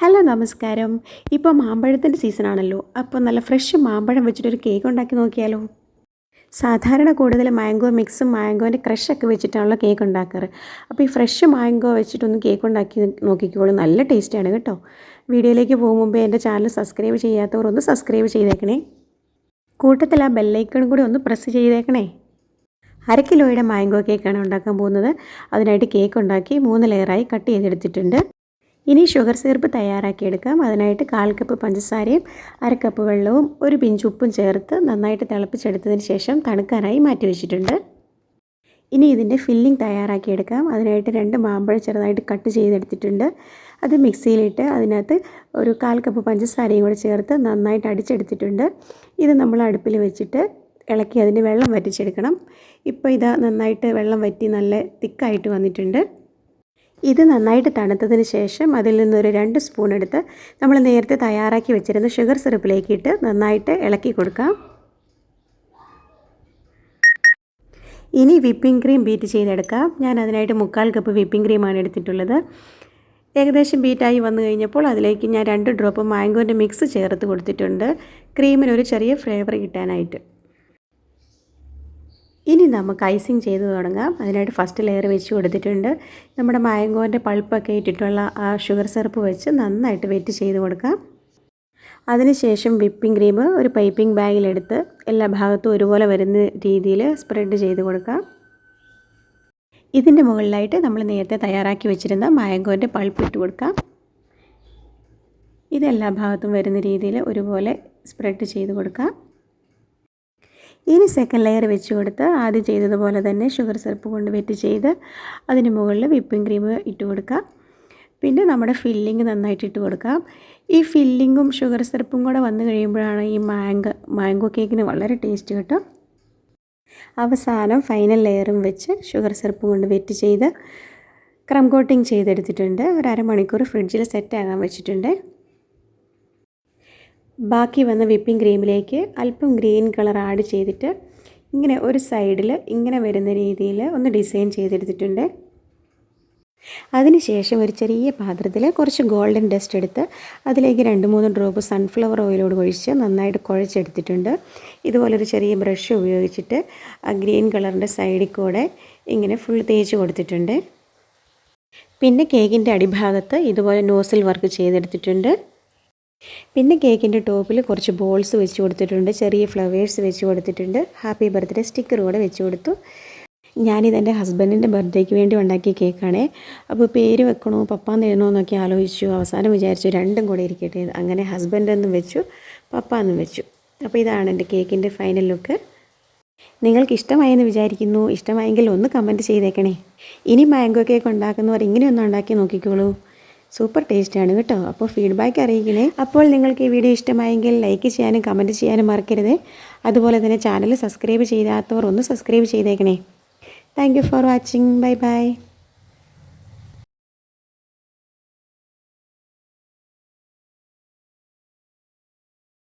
Hello നമസ്കാരം. ഇപ്പോൾ മാമ്പഴത്തിന്റെ സീസണാണല്ലോ അപ്പോൾ നല്ല ഫ്രഷ് മാമ്പഴം വെച്ചിട്ടൊരു കേക്ക് ഉണ്ടാക്കി നോക്കിയാലോ? സാധാരണ കൂടുതൽ മാംഗോ മിക്സും മാംഗോന്റെ ക്രഷൊക്കെ വെച്ചിട്ടാണല്ലോ കേക്ക് ഉണ്ടാക്കാറ്. അപ്പോൾ ഈ ഫ്രഷ് മാംഗോ വെച്ചിട്ടൊന്ന് കേക്ക് ഉണ്ടാക്കി നോക്കിക്കോളൂ. നല്ല ടേസ്റ്റാണ് കേട്ടോ. വീഡിയോയിലേക്ക് പോകും മുമ്പേ എന്റെ ചാനൽ സബ്സ്ക്രൈബ് ചെയ്യാത്തവർ ഒന്ന് സബ്സ്ക്രൈബ് ചെയ്തേക്കണേ. കൂട്ടത്തിൽ ആ ബെല്ലൈക്കണും കൂടി ഒന്ന് പ്രസ് ചെയ്തേക്കണേ. അര കിലോയുടെ മാംഗോ കേക്കാണ് ഉണ്ടാക്കാൻ പോകുന്നത്. അതിനായിട്ട് കേക്ക് ഉണ്ടാക്കി മൂന്ന് ലെയറായി കട്ട് ചെയ്തെടുത്തിട്ടുണ്ട്. ഇനി ഷുഗർ സിറപ്പ് തയ്യാറാക്കിയെടുക്കാം അതിനായിട്ട് കാൽ കപ്പ് പഞ്ചസാരയും അര കപ്പ് വെള്ളവും ഒരു പിഞ്ച് ഉപ്പും ചേർത്ത് നന്നായിട്ട് തിളപ്പിച്ചെടുത്തതിന് ശേഷം തണുക്കാനായി മാറ്റി വെച്ചിട്ടുണ്ട്. ഇനി ഇതിന്റെ ഫില്ലിംഗ് തയ്യാറാക്കിയെടുക്കാം അതിനായിട്ട് രണ്ട് മാമ്പഴം ചെറുതായിട്ട് കട്ട് ചെയ്തെടുത്തിട്ടുണ്ട്. അത് മിക്സിയിലിട്ട് അതിനകത്ത് ഒരു കാൽ കപ്പ് പഞ്ചസാരയും കൂടെ ചേർത്ത് നന്നായിട്ട് അടിച്ചെടുത്തിട്ടുണ്ട്. ഇത് നമ്മൾ അടുപ്പിൽ വെച്ചിട്ട് ഇളക്കി അതിന് വെള്ളം വറ്റിച്ചെടുക്കണം. ഇപ്പോൾ ഇതാ നന്നായിട്ട് വെള്ളം വറ്റി നല്ല തിക്കായിട്ട് വന്നിട്ടുണ്ട്. ഇത് നന്നായിട്ട് തണുത്തതിന് ശേഷം അതിൽ നിന്നൊരു രണ്ട് സ്പൂൺ എടുത്ത് നമ്മൾ നേരത്തെ തയ്യാറാക്കി വെച്ചിരുന്ന ഷുഗർ സിറപ്പിലേക്ക് ഇട്ട് നന്നായിട്ട് ഇളക്കി കൊടുക്കാം. ഇനി വിപ്പിംഗ് ക്രീം ബീറ്റ് ചെയ്തെടുക്കാം. ഞാൻ അതിനായിട്ട് മുക്കാൽ കപ്പ് വിപ്പിംഗ് ക്രീമാണ് എടുത്തിട്ടുള്ളത്. ഏകദേശം ബീറ്റായി വന്നു കഴിഞ്ഞപ്പോൾ അതിലേക്ക് ഞാൻ രണ്ട് ഡ്രോപ്പ് മാംഗോന്റെ മിക്സ് ചേർത്ത് കൊടുത്തിട്ടുണ്ട്. ക്രീമിനൊരു ചെറിയ ഫ്ലേവർ കിട്ടാനായിട്ട്. ഇനി നമുക്ക് ഐസിങ് ചെയ്ത് തുടങ്ങാം. അതിനായിട്ട് ഫസ്റ്റ് ലെയർ വെച്ച് കൊടുത്തിട്ടുണ്ട്. നമ്മുടെ മായങ്കോന്റെ പൾപ്പൊക്കെ ഇട്ടിട്ടുള്ള ആ ഷുഗർ സിറപ്പ് വെച്ച് നന്നായിട്ട് വെറ്റ് ചെയ്ത് കൊടുക്കാം. അതിനുശേഷം വിപ്പിംഗ് ക്രീം ഒരു പൈപ്പിംഗ് ബാഗിലെടുത്ത് എല്ലാ ഭാഗത്തും ഒരുപോലെ വരുന്ന രീതിയിൽ സ്പ്രെഡ് ചെയ്ത് കൊടുക്കാം. ഇതിന്റെ മുകളിലായിട്ട് നമ്മൾ നേരത്തെ തയ്യാറാക്കി വെച്ചിരുന്ന മായങ്കോന്റെ പൾപ്പ് ഇട്ട് കൊടുക്കാം. ഇതെല്ലാ ഭാഗത്തും വരുന്ന രീതിയിൽ ഒരുപോലെ സ്പ്രെഡ് ചെയ്ത് കൊടുക്കാം. ഇനി സെക്കൻഡ് ലെയർ വെച്ച് കൊടുത്ത് ആദ്യം ചെയ്തതുപോലെ തന്നെ ഷുഗർ സിറപ്പ് കൊണ്ട് വെറ്റ് ചെയ്ത് അതിന് മുകളിൽ വിപ്പിംഗ് ക്രീം ഇട്ട് കൊടുക്കാം. പിന്നെ നമ്മുടെ ഫില്ലിങ് നന്നായിട്ട് ഇട്ട് കൊടുക്കാം. ഈ ഫില്ലിങ്ങും ഷുഗർ സിറപ്പും കൂടെ വന്നു കഴിയുമ്പോഴാണ് ഈ മാങ്കോ മാംഗോ കേക്കിന് വളരെ ടേസ്റ്റ് കിട്ടും. അവസാനം ഫൈനൽ ലെയറും വെച്ച് ഷുഗർ സിറപ്പ് കൊണ്ട് വെറ്റ് ചെയ്ത് ക്രം കോട്ടിങ് ചെയ്തെടുത്തിട്ടുണ്ട്. ഒരു അരമണിക്കൂർ ഫ്രിഡ്ജിൽ സെറ്റ് ആകാൻ വെച്ചിട്ടുണ്ട്. ബാക്കി വന്ന വിപ്പിംഗ് ക്രീമിലേക്ക് അല്പം ഗ്രീൻ കളർ ആഡ് ചെയ്തിട്ട് ഇങ്ങനെ ഒരു സൈഡിൽ ഇങ്ങനെ വരുന്ന രീതിയിൽ ഒന്ന് ഡിസൈൻ ചെയ്തെടുത്തിട്ടുണ്ട്. അതിനുശേഷം ഒരു ചെറിയ പാത്രത്തിൽ കുറച്ച് ഗോൾഡൻ ഡസ്റ്റ് എടുത്ത് അതിലേക്ക് രണ്ട് മൂന്ന് ഡ്രോപ്പ് സൺഫ്ലവർ ഓയിലോട് ഒഴിച്ച് നന്നായിട്ട് കുഴച്ചെടുത്തിട്ടുണ്ട്. ഇതുപോലൊരു ചെറിയ ബ്രഷ് ഉപയോഗിച്ചിട്ട് ആ ഗ്രീൻ കളറിന്റെ സൈഡിൽ കൂടെ ഇങ്ങനെ ഫുൾ തേച്ച് കൊടുത്തിട്ടുണ്ട്. പിന്നെ കേക്കിന്റെ അടിഭാഗത്ത് ഇതുപോലെ നോസിൽ വർക്ക് ചെയ്തെടുത്തിട്ടുണ്ട്. പിന്നെ കേക്കിന്റെ ടോപ്പിൽ കുറച്ച് ബോൾസ് വെച്ച് കൊടുത്തിട്ടുണ്ട് ചെറിയ ഫ്ലവേഴ്സ് വെച്ച് കൊടുത്തിട്ടുണ്ട്. ഹാപ്പി ബർത്ത്ഡേ സ്റ്റിക്കർ കൂടെ വെച്ച് കൊടുത്തു. ഞാനിത് എന്റെ ഹസ്ബൻഡിന്റെ ബർത്ത്ഡേക്ക് വേണ്ടി ഉണ്ടാക്കിയ കേക്കാണേ. അപ്പോൾ പേര് വെക്കണോ പപ്പാന്ന് എഴുതണോ എന്നൊക്കെ ആലോചിച്ചു. അവസാനം വിചാരിച്ചു രണ്ടും കൂടെ ഇരിക്കട്ടെ. അങ്ങനെ ഹസ്ബൻഡ് എന്നും വെച്ചു പപ്പ എന്നും വെച്ചു. അപ്പോൾ ഇതാണ് എന്റെ കേക്കിന്റെ ഫൈനൽ ലുക്ക് നിങ്ങൾക്ക് ഇഷ്ടമായെന്ന് വിചാരിക്കുന്നു. ഇഷ്ടമായെങ്കിൽ ഒന്ന് കമന്റ് ചെയ്തേക്കണേ. ഇനി മാംഗോ കേക്ക് ഉണ്ടാക്കുന്നവർ ഇങ്ങനെയൊന്നും ഉണ്ടാക്കി നോക്കിക്കോളൂ. സൂപ്പർ ടേസ്റ്റാണ് കേട്ടോ. അപ്പോൾ ഫീഡ്ബാക്ക് അറിയിക്കണേ. അപ്പോൾ നിങ്ങൾക്ക് ഈ വീഡിയോ ഇഷ്ടമായെങ്കിൽ ലൈക്ക് ചെയ്യാനും കമന്റ് ചെയ്യാനും മറക്കരുത്. അതുപോലെ തന്നെ ചാനൽ സബ്സ്ക്രൈബ് ചെയ്യാത്തവർ ഒന്ന് സബ്സ്ക്രൈബ് ചെയ്തേക്കണേ. Thank for watching bye bye